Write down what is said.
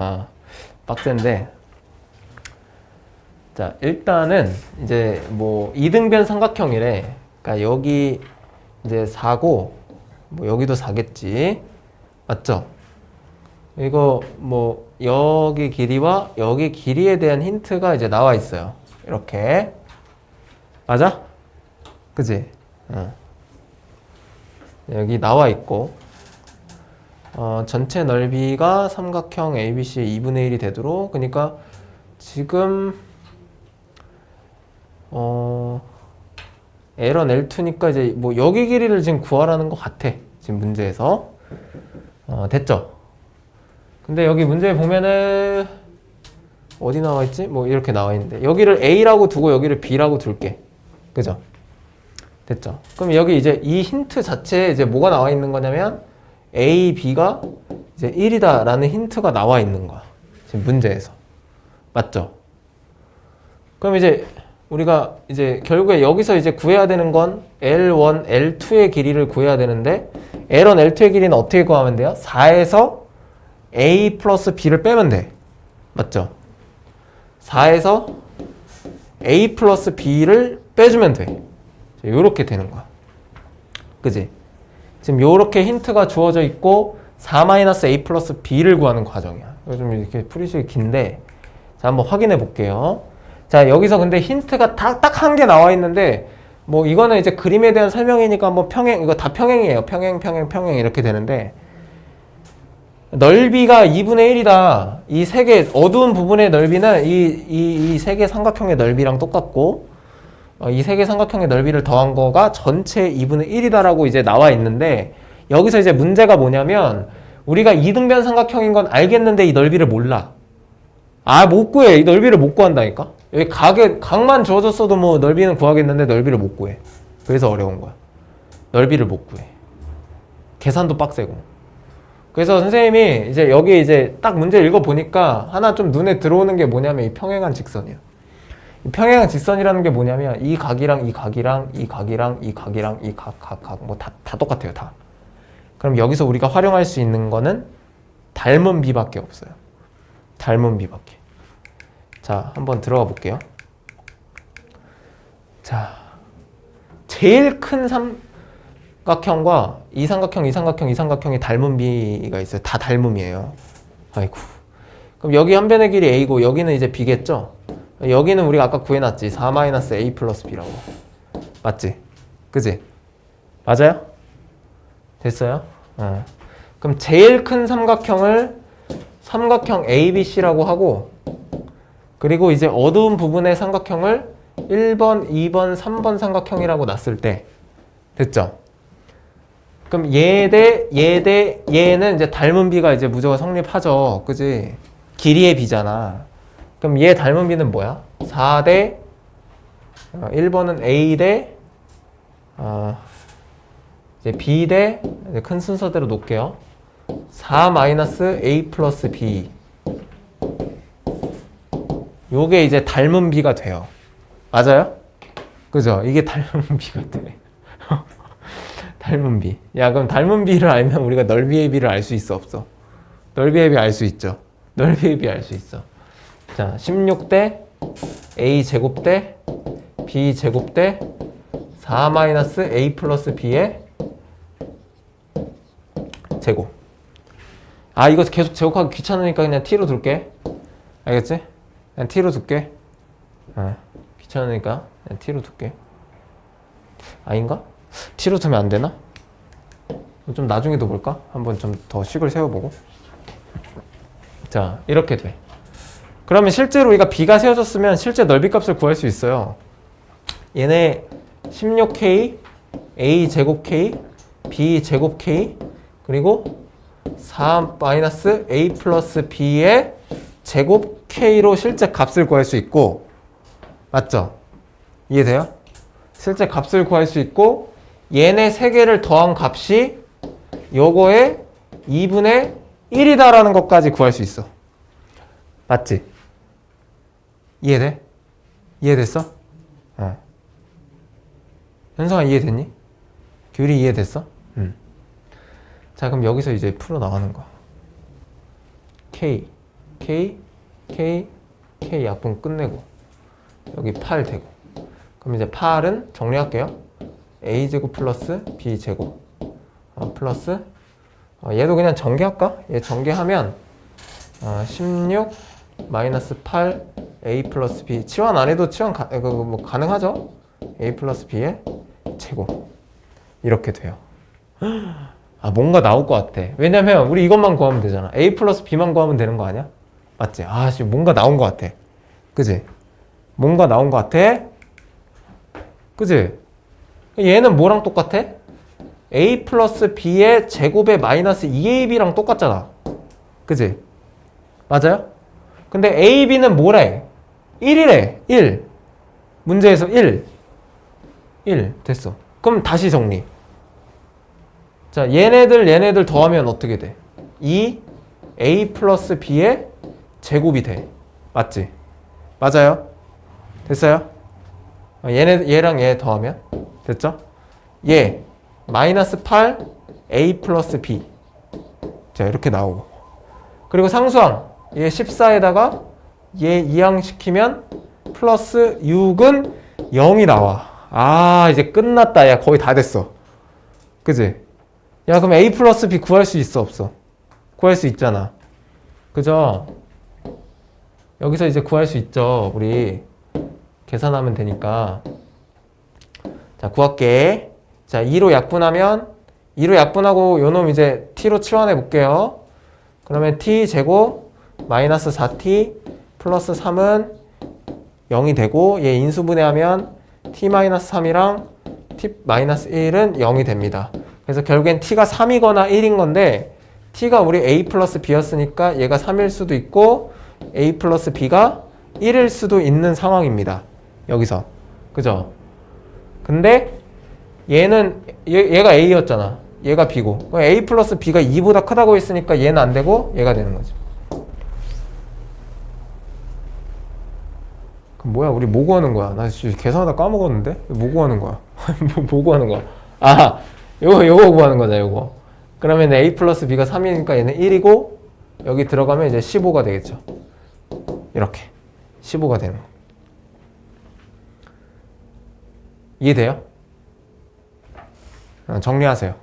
아, 빡센데. 자, 일단은 이제 뭐 이등변 삼각형이래. 그러니까 여기 이제 4고 뭐 여기도 4겠지. 맞죠? 이거 뭐 여기 길이와 여기 길이에 대한 힌트가 이제 나와 있어요. 이렇게. 맞아? 그지? 응. 여기 나와 있고 어, 전체 넓이가 삼각형 ABC의 2분의 1이 되도록 그러니까 지금 어 L1, L2니까 이제 뭐 여기 길이를 지금 구하라는 것 같아 지금 문제에서 어, 됐죠? 근데 여기 문제 보면은 어디 나와 있지? 뭐 이렇게 나와 있는데 여기를 A라고 두고 여기를 B라고 둘게 그죠? 됐죠? 그럼 여기 이제 이 힌트 자체에 이제 뭐가 나와 있는 거냐면 A, B가 이제 1이다라는 힌트가 나와 있는 거야. 지금 문제에서. 맞죠? 그럼 이제 우리가 이제 결국에 여기서 이제 구해야 되는 건 L1, L2의 길이를 구해야 되는데 L1, L2의 길이는 어떻게 구하면 돼요? 4에서 A 플러스 B를 빼면 돼. 맞죠? 4에서 A 플러스 B를 빼주면 돼. 이렇게 되는 거야. 그지? 지금 요렇게 힌트가 주어져 있고 4-A 플러스 B를 구하는 과정이야. 좀 이렇게 풀이식이 긴데 자 한번 확인해 볼게요. 자 여기서 근데 힌트가 딱 한 개 나와 있는데 뭐 이거는 이제 그림에 대한 설명이니까 한번 평행 이거 다 평행이에요. 평행 평행 평행 이렇게 되는데 넓이가 2분의 1이다. 이 세 개 어두운 부분의 넓이는 이이세개 삼각형의 넓이랑 똑같고 어, 이세개 삼각형의 넓이를 더한 거가 전체 2분의 1이다라고 이제 나와 있는데 여기서 이제 문제가 뭐냐면 우리가 이등변 삼각형인 건 알겠는데 이 넓이를 몰라. 아, 못 구해. 이 넓이를 못 구한다니까? 여기 각에, 각만 주어졌어도 뭐 넓이는 구하겠는데 넓이를 못 구해. 그래서 어려운 거야. 넓이를 못 구해. 계산도 빡세고. 그래서 선생님이 이제 여기 이제 딱 문제 읽어보니까 하나 좀 눈에 들어오는 게 뭐냐면 이 평행한 직선이야. 이 평행한 직선이라는 게 뭐냐면 이 각이랑 이 각이랑 이 각이랑 이 각이랑 이 각, 각, 각, 뭐 다, 다 똑같아요, 다. 그럼 여기서 우리가 활용할 수 있는 거는 닮은 비밖에 없어요. 닮은 비밖에. 자, 한번 들어가 볼게요. 자, 제일 큰 삼각형과 이 삼각형, 이 삼각형, 이 삼각형이 닮은 비가 있어요. 다 닮음이에요. 아이고. 그럼 여기 한 변의 길이 a고 여기는 이제 b겠죠? 여기는 우리가 아까 구해놨지. 4-a 플러스 b라고. 맞지? 그지? 맞아요? 됐어요? 어. 그럼 제일 큰 삼각형을 삼각형 ABC라고 하고 그리고 이제 어두운 부분의 삼각형을 1번, 2번, 3번 삼각형이라고 놨을 때 됐죠? 그럼 얘 대 얘 대 얘는 이제 닮은 비가 이제 무조건 성립하죠. 그지? 길이의 비잖아. 그럼 얘 닮은 비는 뭐야? 4대 1번은 A 대 어, 이제 B 대큰 순서대로 놓을게요. 4 마이너스 A 플러스 B 요게 이제 닮은 비가 돼요. 맞아요? 그죠? 이게 닮은 비가 돼. 닮은 비. 야, 그럼 닮은 비를 알면 우리가 넓이의 비를 알 수 있어, 없어? 넓이의 비 알 수 있죠. 넓이의 비 알 수 있어. 자, 16대 A 제곱 대 B 제곱 대 4 마이너스 A 플러스 B의 제곱. 아, 이거 계속 제곱하기 귀찮으니까 그냥 T로 둘게. 알겠지? 그냥 T로 둘게. 어, 귀찮으니까 그냥 T로 둘게. 아닌가? T로 두면 안 되나? 좀 나중에 둬볼까? 한번 좀 더 식을 세워보고. 자, 이렇게 돼. 그러면 실제로 우리가 B가 세워졌으면 실제 넓이 값을 구할 수 있어요. 얘네 16K, A 제곱 K, B 제곱 K, 그리고 4 마이너스 A 플러스 B의 제곱 K로 실제 값을 구할 수 있고, 맞죠? 이해돼요? 실제 값을 구할 수 있고, 얘네 세 개를 더한 값이 요거의 2분의 1이다라는 것까지 구할 수 있어. 맞지? 이해돼? 이해됐어? 어. 현성아 이해됐니? 규리 이해됐어? 응. 자 그럼 여기서 이제 풀어 나가는 거. K k k k 약분 끝내고 여기 8 되고 그럼 이제 8은 정리할게요 a 제곱 플러스 b 제곱 어, 플러스 어, 얘도 그냥 전개할까? 얘 전개하면 어, 16 마이너스 8 a 플러스 b 치환 안 해도 치환 가, 그 뭐 가능하죠? a 플러스 b의 제곱 이렇게 돼요. 아 뭔가 나올 것 같아. 왜냐면 우리 이것만 구하면 되잖아. a 플러스 b만 구하면 되는 거 아니야? 맞지? 아 지금 뭔가 나온 것 같아. 그지? 뭔가 나온 것 같아. 그지? 얘는 뭐랑 똑같아? a 플러스 b의 제곱에 마이너스 2ab랑 똑같잖아. 그지? 맞아요? 근데 a, b는 뭐래? 1이래. 1. 문제에서 1. 1. 됐어. 그럼 다시 정리. 자, 얘네들 얘네들 더하면 어떻게 돼? 2 a 플러스 b의 제곱이 돼. 맞지? 맞아요? 됐어요? 어, 얘네 얘랑 얘 더하면 됐죠? 얘 마이너스 8 a 플러스 b 자 이렇게 나오고 그리고 상수항 얘 14에다가 얘 이항시키면 플러스 6은 0이 나와. 아 이제 끝났다. 야 거의 다 됐어. 그지? 야 그럼 a 플러스 b 구할 수 있어 없어? 구할 수 있잖아. 그죠? 여기서 이제 구할 수 있죠 우리. 계산하면 되니까. 자 구할게. 자 2로 약분하면 2로 약분하고 요놈 이제 t로 치환해 볼게요. 그러면 t 제곱 마이너스 4t 플러스 3은 0이 되고 얘 인수분해하면 t 마이너스 3이랑 t 마이너스 1은 0이 됩니다. 그래서 결국엔 t가 3이거나 1인 건데 t가 우리 a 플러스 b였으니까 얘가 3일 수도 있고 a 플러스 b가 1일 수도 있는 상황입니다. 여기서. 그죠? 근데 얘는 얘, 얘가 a였잖아. 얘가 b고. a 플러스 b가 2보다 크다고 했으니까 얘는 안 되고 얘가 되는 거지 그럼 뭐야 우리 뭐 구하는 거야? 나 지금 계산하다 까먹었는데? 뭐 구하는 거야? 뭐, 뭐 구하는 거야? 아 요거 요거 구하는 거다 요거. 그러면 a 플러스 b가 3이니까 얘는 1이고 여기 들어가면 이제 15가 되겠죠? 이렇게. 15가 되는 거. 이해돼요? 어, 정리하세요